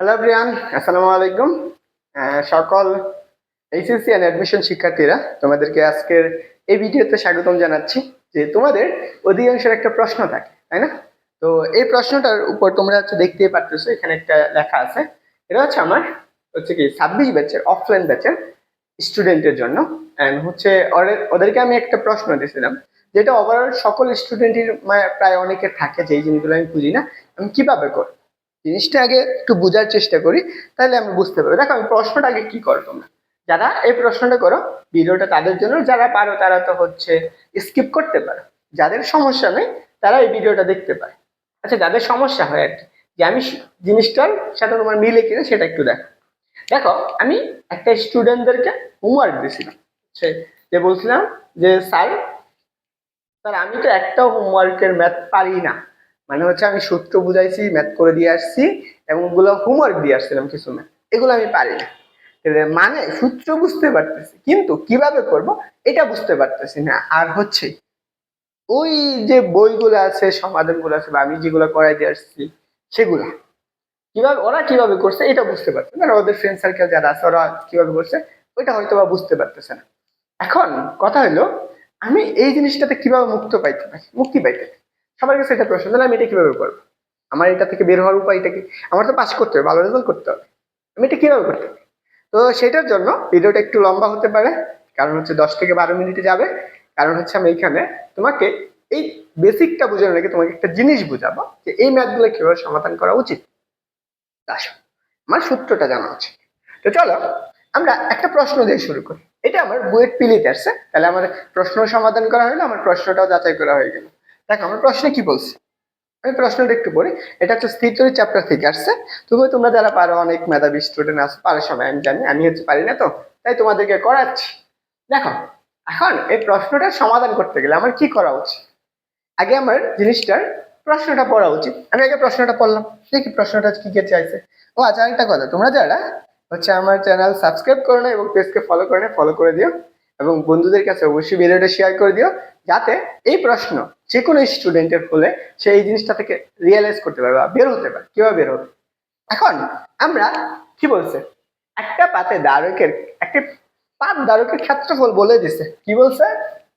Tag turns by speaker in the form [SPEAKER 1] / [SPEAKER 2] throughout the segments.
[SPEAKER 1] Hello Priyan আসসালামু আলাইকুম সকল এইচএসসি অ্যান্ড অ্যাডমিশন শিক্ষার্থীরা, তোমাদেরকে আজকের এই ভিডিওতে স্বাগতম জানাচ্ছি যে তোমাদের অধিকাংশের একটা প্রশ্ন থাকে, তাই না? তো এই প্রশ্নটার উপর তোমরা হচ্ছে দেখতেই পারতেছো, এখানে একটা লেখা আছে। এটা হচ্ছে আমার হচ্ছে কি ছাব্বিশ ব্যাচের অফলাইন ব্যাচের স্টুডেন্টের জন্য। অ্যান্ড হচ্ছে ওদেরকে আমি একটা প্রশ্ন দিয়েছিলাম যেটা ওভারঅল সকল স্টুডেন্টের প্রায় অনেকের থাকে যে জিনিসগুলো আমি বুঝি না, আমি কীভাবে করব? জিনিসটা আগে একটু বোঝার চেষ্টা করি, তাহলে আমি বুঝতে পারব। দেখো, আমি প্রশ্নটা আগে কি করো তোমরা? যারা এই প্রশ্নটা করো, ভিডিওটা তাদের জন্য, যারা পারো তারা তো হচ্ছে স্কিপ করতে পারো। যাদের সমস্যা নেই, তারা এই ভিডিওটা দেখতে পারে। আচ্ছা যাদের সমস্যা হয় আর কি, যে আমি জিনিসটার সাথে তোমার মিলে কিনা সেটা একটু দেখো। দেখো, আমি একটা স্টুডেন্টদেরকে হোমওয়ার্ক দিয়েছিলাম। সে, যে বলছিলাম যে, স্যার স্যার, আমি তো একটাও হোমওয়ার্কের ম্যাথ পারি না। মানে হচ্ছে আমি সূত্র বুঝাইছি ম্যাথ করে দিয়ে আসছি এবং ওগুলো হোমওয়ার্ক দিয়ে আসছিলাম কিছু ম্যাথ এগুলো আমি পারি না। মানে সূত্র বুঝতে পারতেছি, কিন্তু কীভাবে করব এটা বুঝতে পারতেছি না। আর হচ্ছে ওই যে বইগুলো আছে, সমাধানগুলো আছে বা আমি যেগুলো করাই দিয়ে আসছি, সেগুলা কীভাবে, ওরা কীভাবে করছে এটা বুঝতে পারছে না। ওদের ফ্রেন্ড সার্কেল যারা আছে, ওরা কীভাবে করছে ওইটা হয়তো বা বুঝতে পারতেছে না। এখন কথা হলো, আমি এই জিনিসটাতে কীভাবে মুক্ত পাইতে পারি? মুক্তি পাইতে পারি। সবার কাছে এটা প্রশ্ন, তাহলে আমি এটা কীভাবে করব? আমার এটা থেকে বের হওয়ার উপায়টা কি? আমার তো পাস করতে হবে, ভালো রেজাল্ট করতে হবে। আমি এটা কীভাবে করতে পারি? তো সেটার জন্য ভিডিওটা একটু লম্বা হতে পারে, কারণ হচ্ছে দশ থেকে বারো মিনিটে যাবে। কারণ হচ্ছে আমি এইখানে তোমাকে এই বেসিকটা বোঝানো রেখে তোমাকে একটা জিনিস বুঝাবো, যে এই ম্যাথগুলো কীভাবে সমাধান করা উচিত। আসো, আমার সূত্রটা জানা আছে তো চলো, আমরা একটা প্রশ্ন দিয়ে শুরু করি। এটা আমার বুয়েট পিলিতে আসছে, তাহলে আমার প্রশ্ন সমাধান করা হলো, আমার প্রশ্নটাও যাচাই করা হয়ে গেল। দেখো, আমার প্রশ্নে কি বলছে? আমি প্রশ্নটা একটু পড়ি। এটা হচ্ছে স্থিতরি চ্যাপ্টার থেকে আসছে। তুমি তোমরা যারা পারো, অনেক মেধাবী স্টুডেন্ট আছে, পারো সবাই, আমি জানি, আমি হচ্ছে পারি না তো। তাই তোমাদেরকে করাচ্ছি। দেখো, এখন এই প্রশ্নটার সমাধান করতে গেলে আমার কি করা উচিত? আগে আমার জিনিসটার প্রশ্নটা পড়া উচিত। আমি আগে প্রশ্নটা পড়লাম। দেখি প্রশ্নটা কি কে চাইছে? ও আচ্ছা আরেকটা কথা। তোমরা যারা হচ্ছে আমার চ্যানেল সাবস্ক্রাইব করো না এবং পেজকে ফলো করে না ফলো করে দিও এবং বন্ধুদের কাছে অবশ্যই ভিডিওটা শেয়ার করে দিও, যাতে এই প্রশ্ন যে কোনো স্টুডেন্টের হলে সে এই জিনিসটা থেকে রিয়েলাইজ করতে পারবে বা বের হতে পারে কীভাবে বের হবে? এখন আমরা কি বলছে? একটা পাতে দ্বারকের, একটি পাত দ্বারকের ক্ষেত্রফল বলে দিছে। কি বলছে?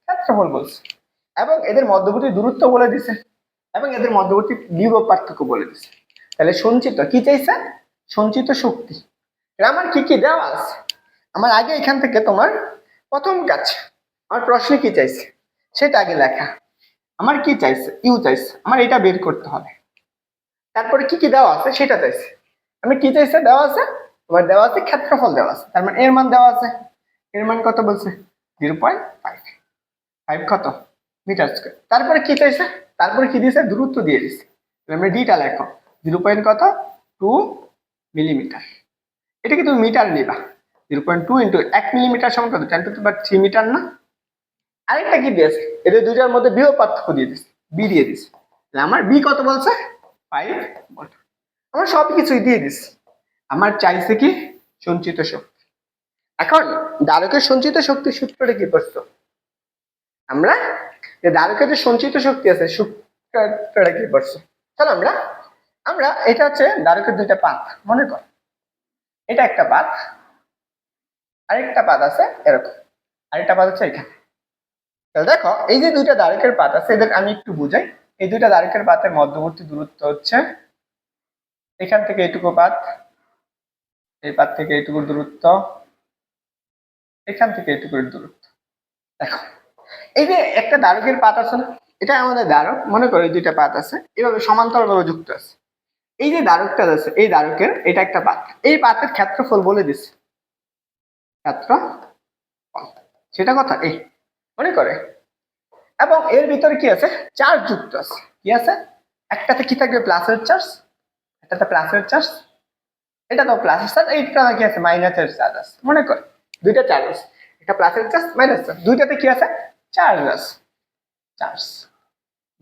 [SPEAKER 1] ক্ষেত্রফল বলছে। এবং এদের মধ্যবর্তী দূরত্ব বলে দিছে। এবং এদের মধ্যবর্তী বিভব পার্থক্য বলে দিছে। তাহলে সঞ্চিত কি চাইছে? সঞ্চিত শক্তি। আমার কি কি দেওয়া আছে? আমার আগে এখান থেকে তোমার প্রথম কাজ। আমার প্রশ্নে কি চাইছে? সেটা আগে লেখা। আমার কি চাইছে? ইউ চাইছে। আমার এটা বের করতে হবে। তারপরে কি কি দেওয়া আছে? সেটা চাইছে। আমি কি চাইছে? দেওয়া আছে। তোমার দেওয়া আছে, ক্ষেত্রফল দেওয়া আছে। তার মানে এর মান দেওয়া আছে। এর মান কত বলছে? Zero point five. ফাইভ কত? Metre square. তারপরে কি চাইছে? তারপরে কি দিয়েছে? দূরত্ব দিয়ে দিছে আমরা ডিটা লেখো। জিরো পয়েন্ট কত? Two millimetre. এটা কি তুমি মিটার নিবা। জিরো পয়েন্ট টু ইন্টু এক মিলিমিটার সমান কত? টেন টু থ্রি মিটার না? আরেকটা কি দিয়েছে এদের দুটার মধ্যে বিও পার্থক্য দিয়ে দিছে বি দিয়ে তাহলে আমার বি কত বলছে? ফাইভ আমার সব কিছুই দিয়ে দিছে আমার চাইছে কি? সঞ্চিত শক্তি। এখন দ্বারকের সঞ্চিত শক্তি সূত্রটা কি করছ আমরা যে দ্বারকের যে সঞ্চিত শক্তি আছে সূত্রটা কি করছ চলো আমরা আমরা এটা হচ্ছে দ্বারকের দুইটা পাত, মনে কর। এটা একটা পাত, আরেকটা পাত আছে এরকম। আরেকটা পাত হচ্ছে এখানে। তাহলে দেখো, এই যে দুইটা দ্বারকের পাত আছে, এদের আমি একটু বুঝাই। এই দুইটা দ্বারকের পাতের মধ্যবর্তী দূরত্ব হচ্ছে, এখান থেকে এইটুকু পাত, এই পাত থেকে এইটুকুর দূরত্ব, এখান থেকে এইটুকুর দূরত্ব। দেখো, এই যে একটা দ্বারকের পাত আছে না এটা আমাদের দ্বারক, মনে করো দুইটা পাত আছে, এভাবে সমান্তরালভাবে যুক্ত আছে। এই যে দ্বারকটা আছে, এই দ্বারকের, এটা একটা পাত। এই পাতের ক্ষেত্রফল বলে দিছে। ক্ষেত্র সেটা কথা, এই মনে করে। এবং এর ভিতরে কি আছে? চার্জ যুক্ত আছে। কি আছে? একটাতে কি থাকবে? প্লাসের চার্জ। একটাতে প্লাসের চার্জ। এটা তো প্লাসের চার্জ, এইটা কি আছে? মাইনাসের চার্জ আছে। মনে করে। দুইটা চার্জ আছে। একটা প্লাসের চার্জ মাইনাস চার্জ। দুইটাতে কি আছে? চার্জ আছে। চার্জ।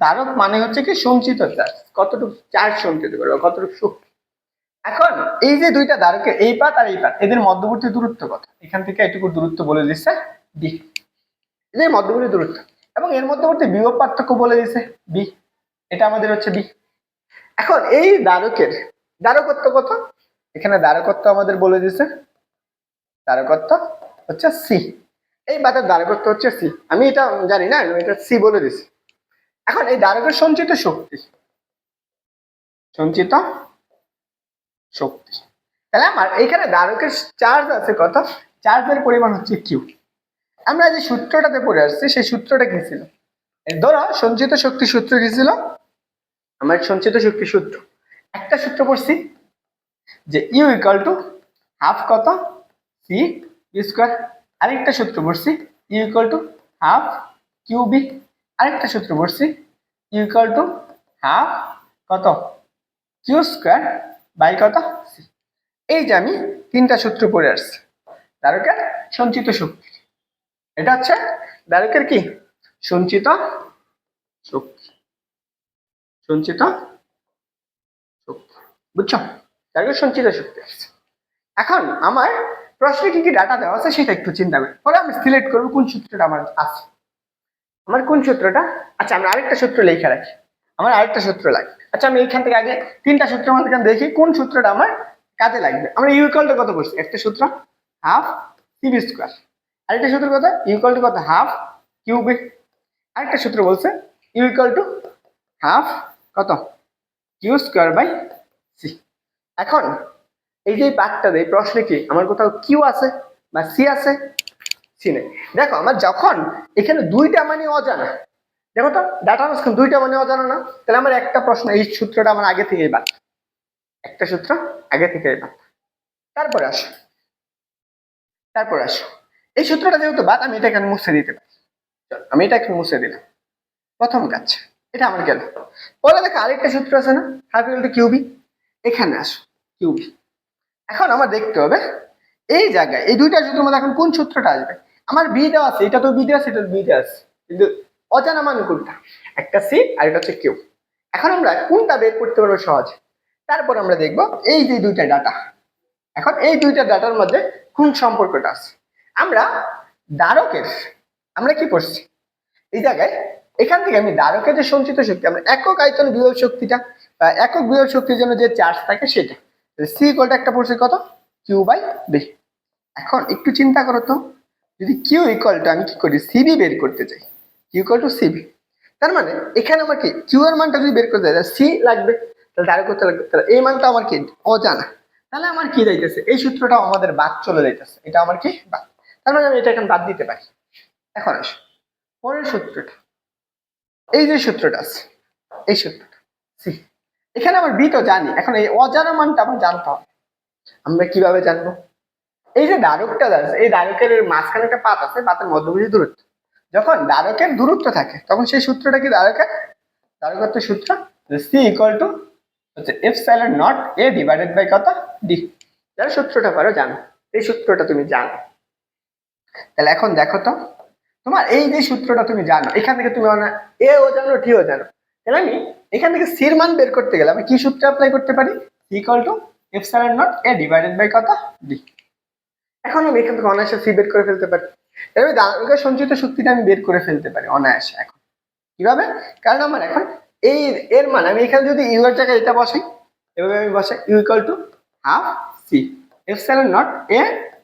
[SPEAKER 1] ধারক মানে হচ্ছে কি? সঞ্চিত চার্জ। কতটুকু চার্জ সঞ্চিত করবে কতটুকু শক্তি? এখন এই যে দুইটা ধারকের, এই পাত আর এই পাত, এদের মধ্যবর্তী দূরত্ব কত? এখান থেকে এটুকু দূরত্ব বলে দিচ্ছে ডি যে মধ্যবর্তী দূরত্ব। এবং এর মধ্যবর্তী বিভব পার্থক্য বলে দিছে বি এটা আমাদের হচ্ছে বি এখন এই দ্বারকের দ্বারকত্ব কত? এখানে দ্বারকত্ব আমাদের বলে দিছে দ্বারকত্ব হচ্ছে সি এই বাতের দ্বারকত্ব হচ্ছে সি আমি এটা জানি না, এটা সি বলে দিছি এখন এই দ্বারকের সঞ্চিত শক্তি। সঞ্চিত শক্তি। তাহলে আমার এখানে দ্বারকের চার্জ আছে কত? চার্জের পরিমাণ হচ্ছে কিউ আমরা যে সূত্রটাতে পড়ে আসছি, সেই সূত্রটা কি ছিল? ধরো, সঞ্চিত শক্তি সূত্র কি ছিল? আমার সঞ্চিত শক্তি সূত্র। একটা সূত্র পড়ছি যে ইউ ইকাল টু হাফ কত? সি ইউ স্কোয়ার আরেকটা সূত্র পড়ছি U equal to half QV আরেকটা সূত্র পড়ছি ইউ ইকাল টু হাফ কত? কিউ স্কোয়ার বাই কত? সি এই যে আমি তিনটা সূত্র পড়ে আসছি। দ্বারকের সঞ্চিত শক্তি। এটা হচ্ছে দ্বারকের কি? সঞ্চিত শক্তি। সঞ্চিত শক্তি। বুঝছ? দ্বারকের সঞ্চিত শক্তি আসছে। এখন আমার প্রশ্নে কি কি ডাটা দেওয়া আছে সেটা একটু চিন্তা করি। পরে আমি সিলেক্ট করব কোন সূত্রটা আমার আছে। আমার কোন সূত্রটা? আচ্ছা আমরা আরেকটা সূত্র লিখে রাখি। আমার আরেকটা সূত্র লাগে আচ্ছা আমি এইখান থেকে আগে তিনটা সূত্র মাঝখানে দেখি, কোন সূত্রটা আমার কাজে লাগবে? আমরা ইউকলটা কত করছি? একটা সূত্র হাফ সিবি স্কোয়ার আরেকটা সূত্র কথা ইউকল টু কত? হাফ কিউবি আরেকটা সূত্র বলছে ইউকল টু হাফ কত? কিউ স্কোয়ার বাই সি এখন, এই যে পার্টটা দেয় প্রশ্নে কি? আমার কোথাও কিউ আছে বা সি আছে? সি নেই। দেখো, আমার যখন এখানে দুইটা মানে অজানা, দেখো তো ডাটা মাঝখানে দুইটা মানে অজানা না? তাহলে আমার একটা প্রশ্ন, এই সূত্রটা আমার আগে থেকেই বাদ। একটা সূত্র আগে থেকেই বাদ। তারপরে আসো। তারপরে আসো। এই সূত্রটা যেহেতু বাদ, আমি এটা এখানে মুছে দিতে পারি। আমি এটা এখানে মুছে দিলাম। প্রথম কাজ, এটা আমার গেল। পরে দেখো, আরেকটা সূত্র আছে না? হাফ ইকুয়াল টু কিউবি এখানে আসো কিউবি এখন আমার দেখতে হবে, এই জায়গায়, এই দুইটা সূত্রের মধ্যে এখন কোন সূত্রটা আসবে? আমার বি দেওয়া আছে, এটা তো বি দেওয়া আছে, এটা বি দেওয়া আছে। কিন্তু অজানা মান কোনটা একটা সি আর এটা হচ্ছে কিউ এখন আমরা কোনটা বের করতে পারব সহজ? তারপর আমরা দেখব এই যে দুইটা ডাটা এখন এই দুইটা ডাটার মধ্যে কোন সম্পর্কটা আছে? আমরা দ্বারকের, আমরা কি করছি এই জায়গায়, এখান থেকে আমি দ্বারকের যে সঞ্চিত শক্তি, আমরা একক আয়তন বিভব শক্তিটা বা একক বিভব শক্তির জন্য যে চার্জ থাকে সেটা। সি ইকুয়ালটা একটা পড়ছে কত? কিউ বাই বি এখন একটু চিন্তা করো তো, যদি কিউ ইকুয়ালটা আমি কি করি? সিবি বের করতে চাই। কিউ ইকুয়াল টু সিবি তার মানে এখানে আমার কি? কিউ এর মানটা যদি বের করতে চাই সি লাগবে। তাহলে দ্বারক করতে লাগবে। তাহলে এই মানটা আমার কি? অজানা। তাহলে আমার কি যাইতেছে? এই সূত্রটা আমাদের বাদ চলে যাইতেছে। এটা আমার কি? বাদ। তার মানে আমি এটা এখন বাদ দিতে পারি। এখন আসো। পরের সূত্রটা। এই যে সূত্রটা আছে, এই সূত্রটা। সি। এখানে আমার বি তো জানি। এখন এই অজানা মানটা আমার জানতে হবে। আমরা কীভাবে জানব? এই যে দ্বারকটা আছে এই দ্বারকের মাঝখানে একটা পাত আছে, পাতের মধ্যবর্তী দূরত্ব। যখন দ্বারকের দূরত্ব থাকে, তখন সেই সূত্রটা কি দ্বারকের? দ্বারকত্ব সূত্র? সি ইকুয়াল টু হচ্ছে epsilon naught A divided by কত? ডি। যারা সূত্রটা পারো জানো। এই সূত্রটা তুমি জানো। তাহলে এখন দেখো তো, তোমার এই যে সূত্রটা তুমি জানো, এখান থেকে তুমি এ ও জানো, টি ও জানো, তাহলে আমি এখান থেকে সির মান বের করতে গেলে আমি কি সূত্র অ্যাপ্লাই করতে পারি? Equal to epsilon naught A divided by কত? ডি এখন আমি এখান থেকে অনায়াসে সি বের করে ফেলতে পারি। এভাবে দ্বারকের সঞ্চিত শক্তিটা আমি বের করে ফেলতে পারি অনায়াসে এখন। কীভাবে? কারণ আমার এখন এই এর মান, আমি এখানে যদি ইউ এর জায়গায় এটা বসাই, এভাবে আমি বসাই U equal to half C epsilon naught A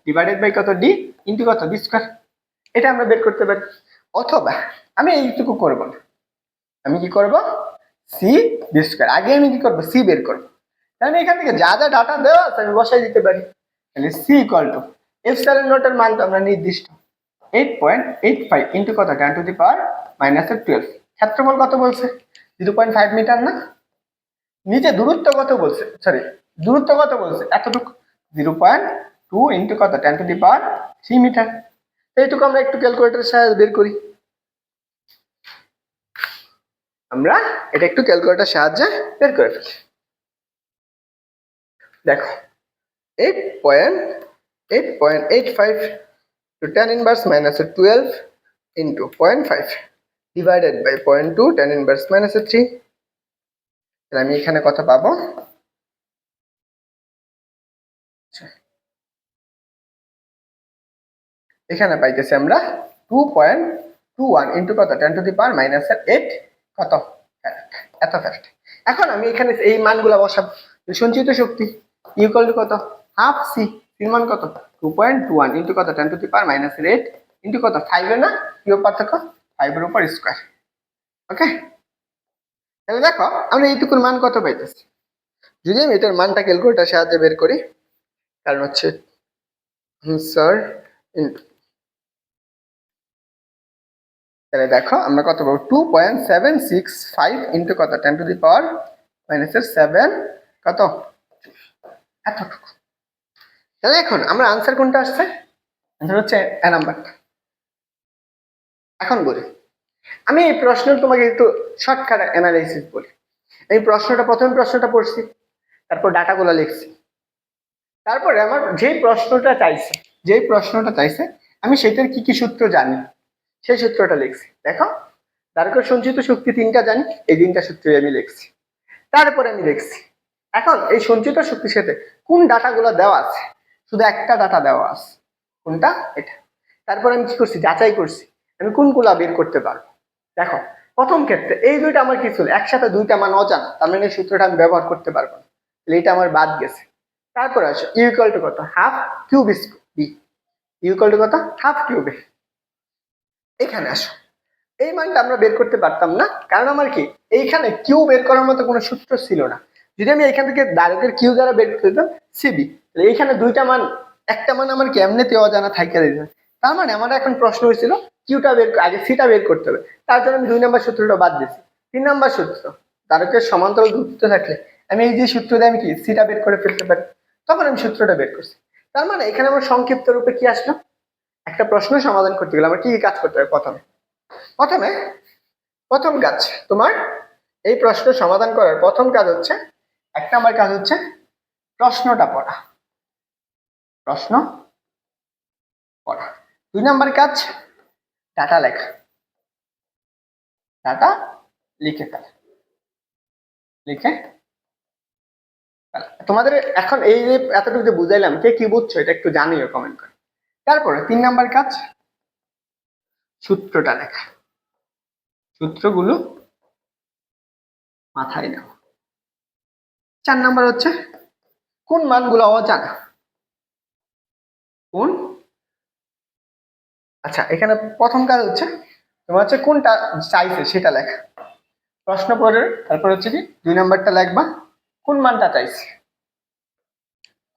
[SPEAKER 1] divided by কত? ডি ইন্টু কত বি স্কোয়ার এটা আমরা বের করতে পারি। অথবা আমি এইটুকু করব না। আমি কি করব? সি বি স্কোয়ার আগে আমি কি করব? সি বের করব। তাহলে এখান থেকে যা যা ডাটা দেওয়া আছে আমি বসাই দিতে পারি। তাহলে C equal to epsilon নটের মান তো আমরা নির্দিষ্ট। Eight point eight five into কত? টেন টু দি পাওয়ার মাইনাসের টুয়েলভ ক্ষেত্রফল কত বলছে? জিরো পয়েন্ট ফাইভ মিটার না? নিচে দূরত্ব কত বলছে? সরি দূরত্ব কত বলছে? এতটুকু। জিরো পয়েন্ট টু ইন্টু কত? Ten to the power three metre এইটুকু আমরা একটু ক্যালকুলেটারের সাহায্যে বের করি। আমরা এটা একটু ক্যালকুলেটার সাহায্যে বের করে ফেলি। দেখো eight point eight point eight five two ten inverse minus twelve into point five divided by point two ten inverse minus three তাহলে আমি এখানে কত পাবো? এখানে পাইতেছি আমরা two point two one into কত? Ten to the power minus eight কত? ফ্যারাড এত ফ্যারাড এখন আমি এখানে এই মানগুলো বসাবো। সঞ্চিত শক্তি ইকুয়াল টু কত? হাফ সি সির মান কত? Two point two one into কত? Ten to the power minus eight into কত? ফাইভের না? কিউ পার্থক্য? ফাইভের উপর স্কোয়ার ওকে তাহলে দেখো, আমরা এইটুকুর মান কত পাইতেছি? যদি আমি এটার মানটা ক্যালকুলেটার সাহায্যে বের করি, কারণ হচ্ছে স্যার তাহলে দেখো, আমরা কত পাবো? Two point seven six five into কত? টেন টু দি পাওয়ার মাইনাসের সেভেন কত? এতটুকু। তাহলে এখন আমরা আনসার কোনটা আসছে? আনসার হচ্ছে এ নাম্বারটা এখন বলি, আমি এই প্রশ্নের তোমাকে একটু শর্টকাট অ্যানালাইসিস বলি। এই প্রশ্নটা, প্রথম প্রশ্নটা পড়ছি, তারপর ডাটাগুলো লিখছি। তারপরে আমার যেই প্রশ্নটা চাইছে যেই প্রশ্নটা চাইছে, আমি সেটার কি কি সূত্র জানি? সেই সূত্রটা লিখছি। দেখো? দ্বারকের সঞ্চিত শক্তি তিনটা জানি, এই তিনটা সূত্রই আমি লিখছি। তারপরে আমি দেখছি এখন এই সঞ্চিত শক্তির সাথে কোন ডাটাগুলো দেওয়া আছে? শুধু একটা ডাটা দেওয়া আছে। কোনটা? এটা। তারপর আমি কি করছি? যাচাই করছি, আমি কোনগুলা বের করতে পারব? দেখো, প্রথম ক্ষেত্রে এই দুইটা আমার কি ছিল একসাথে দুইটা মান অজানা, তার মানে এই সূত্রটা আমি ব্যবহার করতে পারব না। তাহলে এটা আমার বাদ গেছে। তারপরে আসো ইউকাল টু কত? Half Q V equal to কত? হাফ কিউবে এখানে আসো। এই মানটা আমরা বের করতে পারতাম না। কারণ আমার কি, এইখানে কিউ বের করার মতো কোনো সূত্র ছিল না। যদি আমি এখান থেকে দ্বারকের কিউ দ্বারা বের করতে দিতাম সিবি তাহলে এইখানে দুইটা মান, একটা মান আমার কি এমনিতে অজানা থাইকা দিতে তার মানে আমার এখন প্রশ্ন হয়েছিল, কিউটা বের আগে সিটা বের করতে হবে। তার জন্য আমি দুই নম্বর সূত্রটা বাদ দিয়েছি। তিন নম্বর সূত্র, দ্বারকের সমান্তরাল দূরত্ব থাকলে আমি এই যে সূত্র দিয়ে আমি কি, সিটা বের করে ফেলতে পারি, তখন আমি সূত্রটা বের করছি। তার মানে এখানে আমার সংক্ষিপ্ত রূপে কি আসলো? একটা প্রশ্ন সমাধান করতে গেলে আমার কি কাজ করতে হবে? প্রথমে প্রথমে প্রথম কাজ তোমার এই প্রশ্ন সমাধান করার প্রথম কাজ হচ্ছে, এক নম্বর কাজ হচ্ছে প্রশ্নটা পড়া। প্রশ্ন পড়া। দুই নম্বর কাজ ডাটা লেখা। ডাটা লিখে ফেলা। লিখে তোমাদের এখন এই যে এতটুকু বুঝাইলাম, কে কি বুঝছ এটা একটু জানিও কমেন্ট করে। তারপরে তিন নাম্বার কাজ, সূত্রটা লেখা। সূত্রগুলো মাথায় নেওয়া চার নাম্বার হচ্ছে, কোন মানগুলো অজানা? কোন? আচ্ছা এখানে প্রথম কাজ হচ্ছে, তোমার হচ্ছে কোনটা চাইছে সেটা লেখা। প্রশ্ন পড়ে তারপর হচ্ছে কি, দুই নাম্বারটা লেখবা, কোন মানটা চাইছে?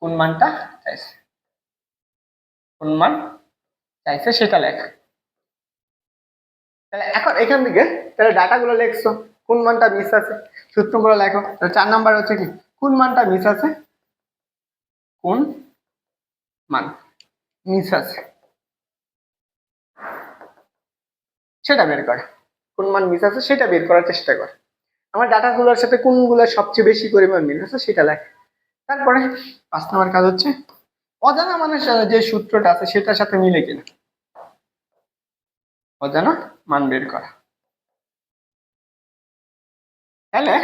[SPEAKER 1] কোন মানটা চাইছে? কোন মান চাইছে সেটা লেখা। তাহলে এখন এখান থেকে তাহলে ডাটাগুলো লেখছো কোন মানটা মিস আছে? সূত্রগুলো লেখো তাহলে চার নাম্বার হচ্ছে কি? কোন মানটা মিস আছে? কোন মান? মিস আছে। সেটা বের করে কোন মান মিস আছে সেটা বের করার চেষ্টা করে। আমার ডাটাগুলোর সাথে কোনগুলো সবচেয়ে বেশি পরিমাণ মিল আছে সেটা লেখে। তারপরে পাঁচ নম্বর কাজ হচ্ছে অজানা সাথে যে সূত্রটা আছে সেটার সাথে মিলে কিনা? অজানা মান বের করা। তাহলে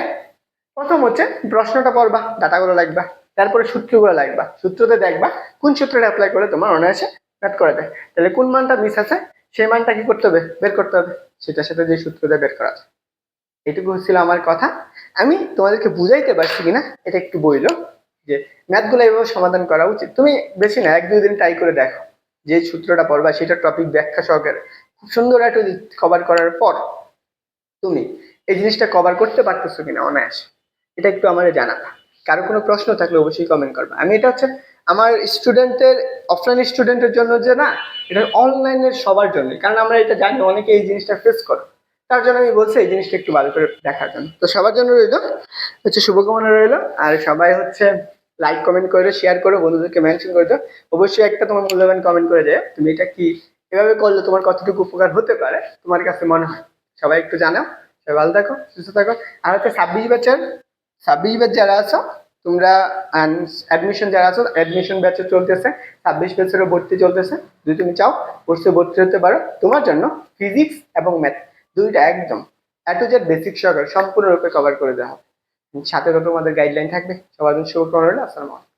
[SPEAKER 1] প্রথম হচ্ছে প্রশ্নটা পড়বা, ডাটাগুলো লাগবা, তারপরে সূত্রগুলো লাগবা। সূত্রতে দেখবা কোন সূত্রটা অ্যাপ্লাই করে তোমার অনায়াসে ম্যাথ করে দেয় তাহলে কোন মানটা মিস আছে, সেই মানটা কি করতে হবে? বের করতে হবে। সেটার সাথে যে সূত্রটা বের করা যায় এটুকু হচ্ছিল আমার কথা। আমি তোমাদেরকে বুঝাইতে পারছি কিনা, এটা একটু বইলো। যে ম্যাথগুলো এইভাবে সমাধান করা উচিত। তুমি বেশি না, এক দুই দিন ট্রাই করে দেখো যে সূত্রটা পড়বা, সেটা টপিক ব্যাখ্যা সহকারে। খুব সুন্দর একটা কভার করার পর তুমি এই জিনিসটা কভার করতে পারতেছো কিনা অনায়াসে, এটা একটু আমার জানাবা। কারও কোনো প্রশ্ন থাকলে অবশ্যই কমেন্ট করবা। আমি এটা হচ্ছে আমার স্টুডেন্টের অফলাইন স্টুডেন্টের জন্য যে না, এটা অনলাইনের সবার জন্য কারণ আমরা এটা জানি, অনেকে এই জিনিসটা ফেস করে। তার জন্য আমি বলছি এই জিনিসটা একটু ভালো করে দেখার জন্য। তো সবার জন্য রইল হচ্ছে শুভকামনা রইল, আর সবাই হচ্ছে লাইক কমেন্ট করে শেয়ার করো, বন্ধুদেরকে মেনশন করে দাও। অবশ্যই একটা তোমার মূল্যবান কমেন্ট করে দেয় তুমি এটা কি, এভাবে করলে তোমার কতটুকু উপকার হতে পারে? তোমার কাছে মনে হয়। সবাই একটু জানাও। সবাই ভালো থাকো, সুস্থ থাকো। আর হচ্ছে ছাব্বিশ বছর ছাব্বিশ ব্যাচ যারা আছো, তোমরা অ্যাডমিশন যারা আছো অ্যাডমিশন ব্যাচে চলতেছে। ছাব্বিশ বছরের ভর্তি চলতেছে। যদি তুমি চাও কোর্সে ভর্তি হতে পারো। তোমার জন্য ফিজিক্স এবং ম্যাথ দুইটা একদম। এত যে বেসিক সহকারে সম্পূর্ণরূপে কভার করে দেওয়া হবে। সাথে তো তোমাদের গাইডলাইন থাকবে। সবার জন্য শুভকামনা আসসালামু আলাইকুম।